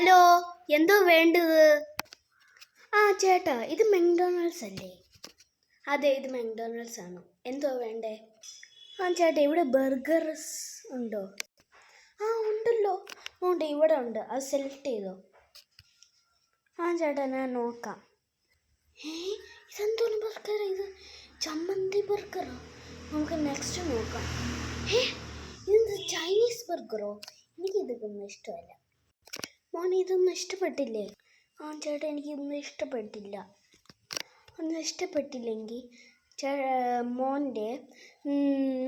Hello എന്തോ വേണ്ടത്? ആ ചേട്ടാ ഇത് മെക്ഡൊണാൾഡ്സ് അല്ലേ? അതെ ഇത് മെക്ഡൊണാൾഡ്സ് ആണ്. എന്തോ വേണ്ടേ? ആ ചേട്ടാ ഇവിടെ ബർഗർസ് ഉണ്ടോ? ആ ഉണ്ടല്ലോ. ഉണ്ട് ഇവിടെ ഉണ്ട്. അത് സെലക്ട് ചെയ്തോ. ആ ചേട്ടാ ഞാൻ നോക്കാം. ഏ ഇതെന്തോന്ന് ബർഗർ ഇത്? ചമ്മന്തി ബർഗറോ? നമുക്ക് നെക്സ്റ്റ് നോക്കാം. ഏ ഇതെന്ത് ചൈനീസ് ബർഗറോ? എനിക്കിതൊന്നും ഇഷ്ടമല്ല. മോനെ ഇതൊന്നും ഇഷ്ടപ്പെട്ടില്ലേ? ആ ചേട്ടാ എനിക്കിതൊന്നും ഇഷ്ടപ്പെട്ടില്ല. ഒന്നും ഇഷ്ടപ്പെട്ടില്ലെങ്കിൽ ചേ മോന്റെ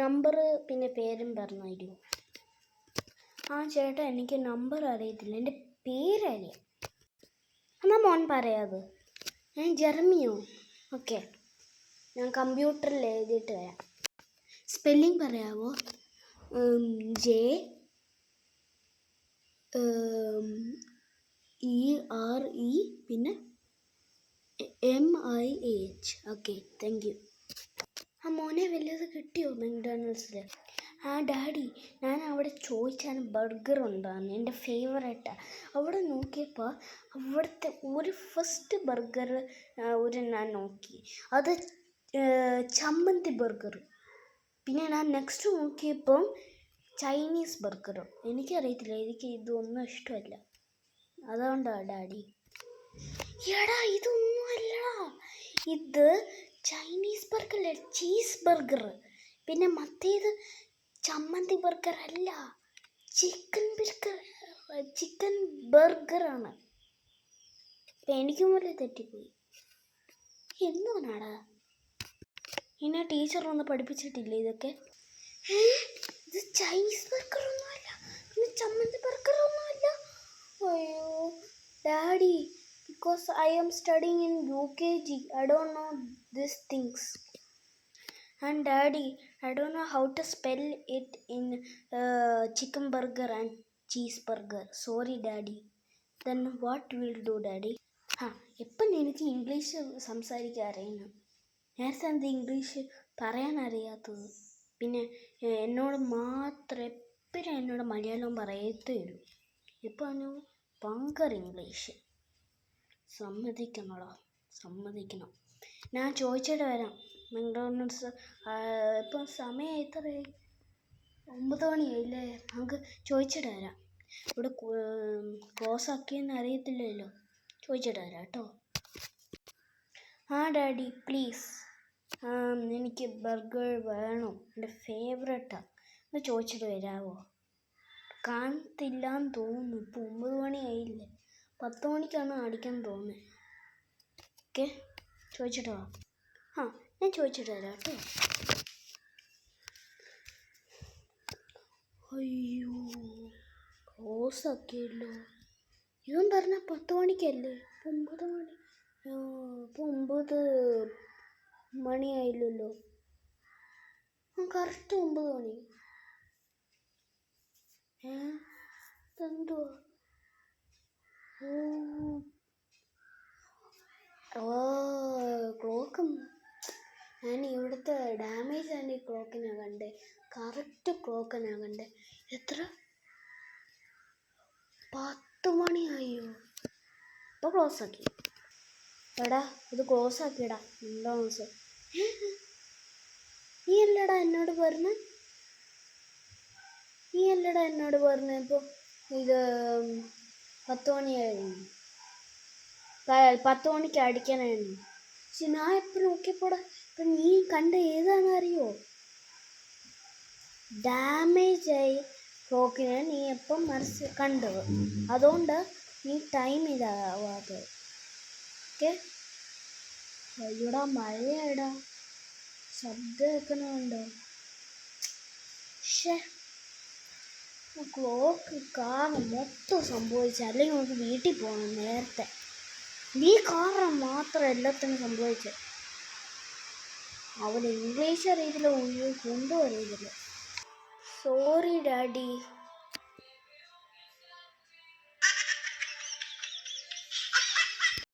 നമ്പർ പിന്നെ പേരും പറഞ്ഞു തരുമോ? ആ ചേട്ടാ എനിക്ക് നമ്പർ അറിയത്തില്ല. എന്റെ പേരറിയാം. എന്നാ മോൻ പറയാത് ഞാൻ ജെർമിയോ ഓക്കെ. ഞാൻ കമ്പ്യൂട്ടറിൽ എഴുതിയിട്ട് വരാം. സ്പെല്ലിംഗ് പറയാവോ? ജെ ഇ ആർ ഇ പിന്നെ M I H. Okay thank you. ആ മോനെ വല്ലത് കിട്ടിയോ മെക്ഡൊണാൾഡ്സിൽ ആ ഡാഡി ഞാൻ അവിടെ ചോദിച്ചാൽ ബർഗർ ഉണ്ടാന്ന്. എന്റെ ഫേവറേറ്റാണ് അവിടെ നോക്കിയപ്പോൾ അവിടുത്തെ ഒരു ഫസ്റ്റ് ബർഗർ ഒരു ഞാൻ നോക്കി. അത് ചമ്മന്തി ബർഗർ. പിന്നെ ഞാൻ നെക്സ്റ്റ് നോക്കിയപ്പം ചൈനീസ് ബർഗറോ. എനിക്കറിയത്തില്ല എനിക്ക് ഇതൊന്നും ഇഷ്ടമല്ല. അതുകൊണ്ടാ ഡാഡി. എടാ ഇതൊന്നും അല്ലടാ. ഇത് ചൈനീസ് ബർഗർ അല്ല ചീസ് ബർഗർ പിന്നെ മറ്റേത് ചമ്മന്തി ബർഗർ അല്ല ചിക്കൻ ബർഗർ ചിക്കൻ ബർഗറാണ്. എനിക്കും പോലെ തെറ്റിപ്പോയി. എന്തുകൊണ്ടാടാ ഇനി ടീച്ചർ ഒന്ന് പഠിപ്പിച്ചിട്ടില്ലേ ഇതൊക്കെ? ഇത് ചൈനീസ് ബർഗർ ഒന്നുമല്ല പിന്നെ ചമ്മന്തി ബർഗർ ഒന്നുമല്ല അയ്യോ. Daddy because I am studying in U K G I don't know this things and daddy I don't know how to spell it in chicken burger and cheese burger sorry daddy. Then what will do daddy? ആ എപ്പം എനിക്ക് English സംസാരിക്കാൻ അറിയണം നേരത്തെ എന്ത് English പറയാൻ അറിയാത്തത്? പിന്നെ എന്നോട് മാത്രം എപ്പോഴും എന്നോട് മലയാളം പറയത്തേ ഉള്ളൂ ഇപ്പോൾ അനു ഭയങ്കര ഇംഗ്ലീഷ്. സമ്മതിക്കണോടാ? സമ്മതിക്കണം. ഞാൻ ചോദിച്ചിട്ട് വരാം. മെക്ഡോണൾഡ്സ് ഇപ്പം സമയം എത്രയായി? ഒമ്പത് മണിയായില്ലേ? നമുക്ക് ചോദിച്ചിട്ട് വരാം. ഇവിടെ ക്ലോസ് ആക്കിയെന്ന് അറിയത്തില്ലല്ലോ. ചോദിച്ചിട്ട് വരാം കേട്ടോ. ആ ഡാഡി പ്ലീസ്. എനിക്ക് ബർഗർ വേണോ? എന്റെ ഫേവറേറ്റാണ് ഒന്ന് ചോദിച്ചിട്ട് വരാമോ കാണത്തില്ലാന്ന് തോന്നുന്നു. ഇപ്പോൾ ഒമ്പത് മണിയായില്ലേ. പത്ത് മണിക്കാണ് അടിക്കാൻ തോന്നുന്നത് ഓക്കെ ചോദിച്ചിട്ട് വാ. ആ ഞാൻ ചോദിച്ചിട്ട് വരാം കേട്ടോ. അയ്യോ ക്ലോസ് ആക്കിയല്ലോ. ഇവൻ പറഞ്ഞ പത്ത് മണിക്കല്ലേ? ഒമ്പത് മണി ഇപ്പോൾ ഒമ്പത് മണിയായില്ലല്ലോ. കറക്റ്റ് ഒമ്പത് മണി ഏ? ഇതെന്തുവാ ഓ. ക്ലോക്കും. ഞാൻ ഇവിടുത്തെ ഡാമേജ് ആണ് ഈ ക്ലോക്കിനെ കണ്ടേ. കറക്റ്റ് ക്ലോക്കിനാ കണ്ടേ. എത്ര? പത്ത് മണിയായോ? ഇപ്പോൾ ക്ലോസ് ആക്കി. എടാ ഇത് ക്ലോസ് ആക്കിയടാ. എന്താ മാസം നീ അല്ലടാ എന്നോട് പറഞ്ഞ? നീ അല്ലടാ എന്നോട് പറഞ്ഞ? ഇപ്പോൾ ഇത് പത്ത് മണിയായിരുന്നു. ക- പത്ത് മണിക്ക് അടിക്കാനായിരുന്നു. പക്ഷെ ഞാൻ എപ്പോഴും നോക്കിയപ്പോടാ ഇപ്പം നീ കണ്ട ഏതാണ് അറിയോ ഡാമേജ് ആയി ക്ലോക്കിനെ നീ എപ്പം മനസ്സ് കണ്ടത്? അതുകൊണ്ട് നീ ടൈം ഇതാവാത്തത് ഓക്കെ അയ്യോടാ മഴയാടാ ശബ്ദം കേൾക്കണുണ്ടോ ഷേ ക്ലോക്ക് കാരണം മൊത്തം സംഭവിച്ചു. അല്ലെങ്കിൽ നമുക്ക് വീട്ടിൽ പോകണം നേരത്തെ. നീ കാരണം മാത്രം എല്ലാത്തിനും സംഭവിച്ചത് അവൻ ഇംഗ്ലീഷ് അറിയത്തില്ല കൊണ്ടും അറിയത്തില്ല സോറി ഡാഡി